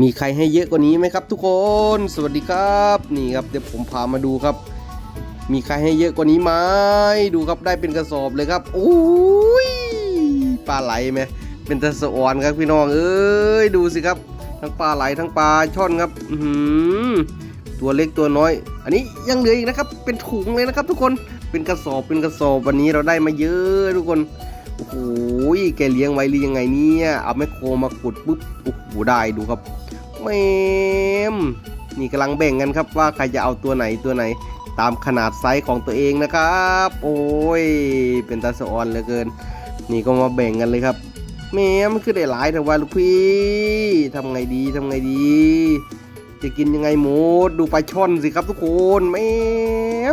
มีใครให้เยอะกว่านี้ไหมครับ ทุกคน สวัสดีครับ นี่ครับเดี๋ยวผมพามาดูครับ มีใครให้เยอะกว่านี้ไหมดูครับได้เป็นกระสอบเลยครับโอ้ยปลาไหลไหมเป็นตะสะออนครับพี่น้องเอ้ยดูสิครับ ทั้งปลาไหลทั้งปลาช่อนครับหือตัวเล็กตัวน้อย อันนี้ยังเหลืออีกนะครับ เป็นถุงเลยนะครับทุกคนเป็นกระสอบเป็นกระสอบวันนี้เราได้มาเยอะทุกคนโอ้โหแกเลี้ยงไว้หรือยังไงเนี่ยเอาแมคโครมาขุดปุ๊บโอ้โหได้ดูครับ แมมนี่กำลังแบ่งกันครับว่าใครจะเอาตัวไหนตัวไหน ตามขนาดไซส์ของตัวเองนะครับ โอ้ย เป็นตาสะออนเหลือเกิน นี่ก็มาแบ่งกันเลยครับแม่มันคือได้หลายแต่ว่าลูกพี่ทำไงดีทำไงดี จะกินยังไงหมดดูปลาช่อนสิครับทุกคนแม่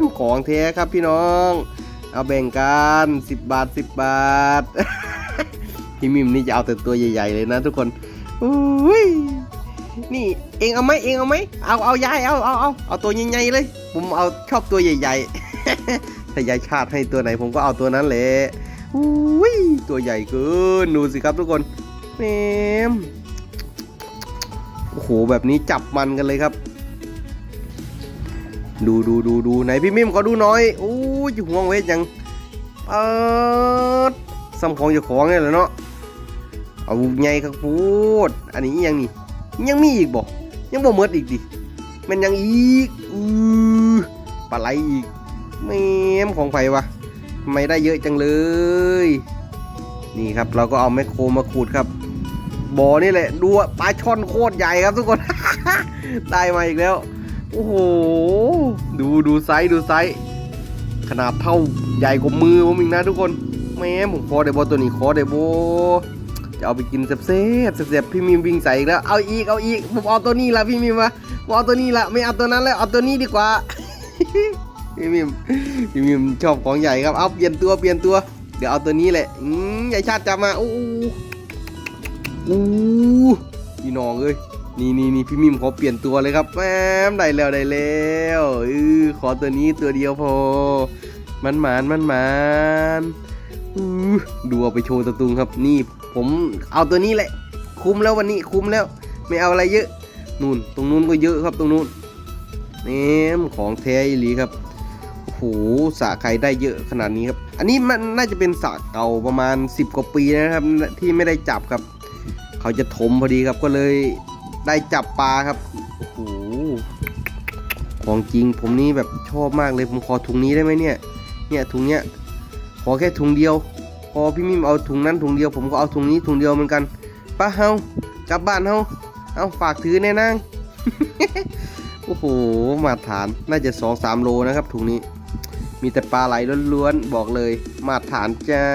มของแท้ครับพี่น้อง เอาแบ่งกัน10 บาท 10 บาทพี่มิมนี่จะเอาแต่ตัวใหญ่ ๆ เลยนะทุกคนอุ้ย นี่เองเอาไหมเองเอาไหมเอาเอายายเอาเอาเอาเอาตัวใหญ่ๆเลย ผมเอาชอบตัวใหญ่ๆถ้ายายชาติให้ตัวไหนผมก็เอาตัวนั้นแหละอุ้ยตัวใหญ่เกินดูสิครับทุกคนแหมมโอ้โหแบบนี้จับมันกันเลยครับ ดูดูดูดูไหนพี่มิมขอดูหน่อยโอ้ยอยู่ห่วงเวทยังเออซ้ำของจ้าของเนี่ยแหละเนาะเอาใหญ่ครับพูดอันนี้ยังนี่ ยังมีอีกบ่ยังบ่หมดอีกดิมันยังอีกอือปลาไหลอีกแม่มของไผวะไม่ได้เยอะจังเลย นี่ครับเราก็เอาแมคโครมาขูดครับบ่อนี่แหละดูปลาช่อนโคตรใหญ่ครับทุกคน ได้มาอีกแล้วโอ้โหดูดูไซส์ดูไซส์ขนาดเท่าใหญ่กว่ามือผมอีกนะทุกคนแม่ผมขอได้บ่ตัวนี้ขอได้บ่จะ เอาไปกินเซ่บๆเซ่บพี่มิมวิ่งใส่อีกแล้ว เอาอีก เอาอีก ผมเอาตัวนี้ละพี่มิมวะผมเอาตัวนี้ละไม่เอาตัวนั้นแล้ว เอาตัวนี้ดีกว่า พี่มิม พี่มิมชอบของใหญ่ครับ เอาเปลี่ยนตัวเปลี่ยนตัว เดี๋ยวเอาตัวนี้แหละ อืมใหญ่ชาติจับมา อู้อู้พี่น้องเอ้ย นี่นี่นี่พี่มิมขอเปลี่ยนตัวเลยครับแหมได้แล้วได้แล้วเออขอตัวนี้ตัวเดียวพอ มันหมานมันหมานอื้อ ดูเอาไปโชว์ตะตุงครับ นี่ผมเอาตัวนี้แหละ คุ้มแล้ววันนี้คุ้มแล้ว ไม่เอาอะไรเยอะ นู่น ตรงนู้นก็เยอะครับตรงนู้นนี่ของแท้อีหลีครับโอ้โหสะใครได้เยอะขนาดนี้ครับ อันนี้มันน่าจะเป็นสะเก่าประมาณ 10 กว่าปีนะครับ ที่ไม่ได้จับครับ เขาจะถมพอดีครับก็เลยได้จับปลาครับโอ้โหของจริงผมนี่แบบชอบมากเลยผมขอถุงนี้ได้ไหมเนี่ย เนี่ยถุงเนี้ย ขอแค่ถุงเดียว พอพี่มิมเอาถุงนั้นถุงเดียว ผมก็เอาถุงนี้ถุงเดียวเหมือนกันป้าเฮากลับบ้านเฮาเอาฝากถือแน่นางโอ้โหมาตรฐานน่าจะสองสามโลนะครับถุงนี้ มีแต่ปลาไหลล้วนๆบอกเลย มาตรฐานจ้า